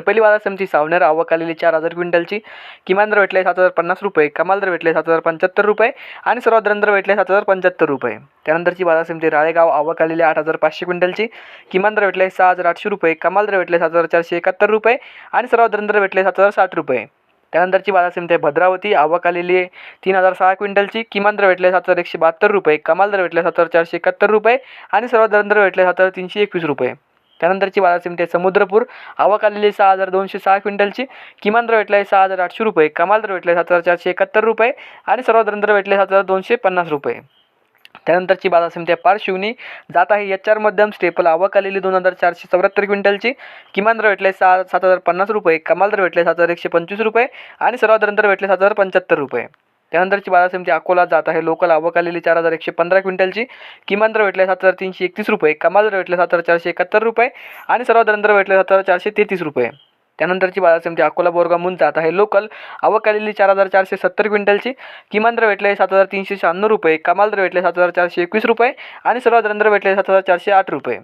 पहिली बाजार समिती सावनेर आवक आलेली चार हजार क्विंटलची. किमान दर भेटले सात हजार पन्नास रुपये कमाल दर भेटले सात हजार पंच्याहत्तर रुपये आणि सर्वात दर भेटले सात हजार पंच्याहत्तर रुपये. त्यानंतरची बाजार समिती राळेगाव आवक आलेली आठ हजार पाचशे क्विंटलची. किमान दर भेटले सहा हजार आठशे रुपये कमाल दर भेटले सात हजार चारशे एकाहत्तर रुपये आणि सर्वात दर भेटले सात हजार साठ रुपये. त्यानंतरची बाजार समिती आहे भद्रावती आवक आलेली आहे तीन हजार सहा क्विंटलची. किमान दर भेटले सात हजार एकशे बहात्तर रुपये कमाल दर भेटले सात हजार चारशे एकाहत्तर रुपये आणि सर्वात दर भेटले सात हजार तीनशे एकवीस रुपये. त्यानंतरची बाजार समिती आहे समुद्रपूर आवक आलेली सहा हजार दोनशे सहा क्विंटलची किमान दर भेटला आहे सहा हजार आठशे रुपये कमाल दर भेटले सात हजार चारशे एकाहत्तर रुपये आणि सर्वात दर भेटले सात हजार दोनशे पन्नास रुपये. त्यानंतरची बाजार समिती आहे पारशिवनी जात आहे एच आर मध्यम स्टेपल आवक आलेली दोन हजार चारशे चौऱ्याहत्तर क्विंटलची किमान दर भेटले सहा सात हजार पन्नास रुपये कमाल दर भेटले सात हजार एकशे पंचवीस रुपये आणि सर्वात दर भेटले सात हजार पंच्याहत्तर रुपये. त्यानंतरची बाजार समिती अकोला जात आहे. लोकल आवक आलेली चार हजार एकशे पंधरा क्विंटलची. किमान दर भेटले सात हजार तीनशे एकतीस रुपये. कमाल दर भेटले सात हजार चारशे एकाहत्तर रुपये. आणि सर्वात दर भेटले सात हजार चारशे तेहतीस रुपये. त्यानंतरची बाजार समिती अकोला बोरगामून जात आहे. लोकल आवक आलेली चार हजार चारशे सत्तर क्विंटलची. किमान दर भेटले सात हजार तीनशे शहाण्णव रुपये. कमाल दर भेटले सात हजार चारशे एकवीस रुपये. आणि सर्वात दर भेटले सात हजार चारशे आठ रुपये.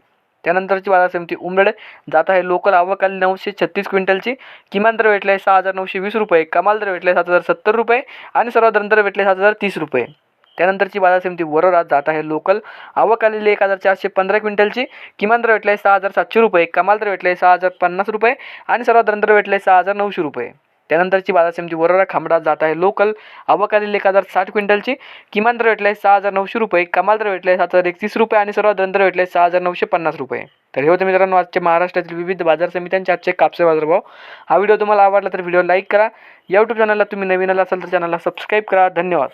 त्यानंतरची बाजार समिती उमरेड. जात आहे लोकल आवक आली नऊशे छत्तीस क्विंटलची. किमान दर भेटले सहा हजार नऊशे वीस रुपये. कमाल दर भेटले सात हजार सत्तर रुपये आणि सर्वात दर भेटले सात हजार तीस रुपये. त्यानंतरची बाजार समिती वरोरात जात आहे लोकल आवक आलेली एक हजार चारशे पंधरा क्विंटलची. किमान दर भेटले सहा हजार सातशे रुपये. कमाल दर भेटले सहा हजार पन्नास रुपये आणि सर्वात दर भेटले सहा हजार नऊशे रुपये. त्यानंतरची बाजार समिती वरोरा खांबडा जात आहे. लोकल आवक आलेली एक हजार साठ क्विंटलची किमान दर भेटले सहा हजार नऊशे रुपये कमाल दर भेटले सात हजार एकतीस रुपये आणि सर्वात दर भेटले सहा हजार नऊशे पन्नास रुपये. तर हे होते मित्रांनो आजच्या महाराष्ट्रातील विविध बाजार समित्यांचे आजचे कापसे बाजारभाव. हा व्हिडिओ तुम्हाला आवडला तर व्हिडिओ लाईक करा. यूट्यूब चॅनलला तुम्ही नवीन आला असाल तर चॅनलला सबस्क्राईब करा. धन्यवाद.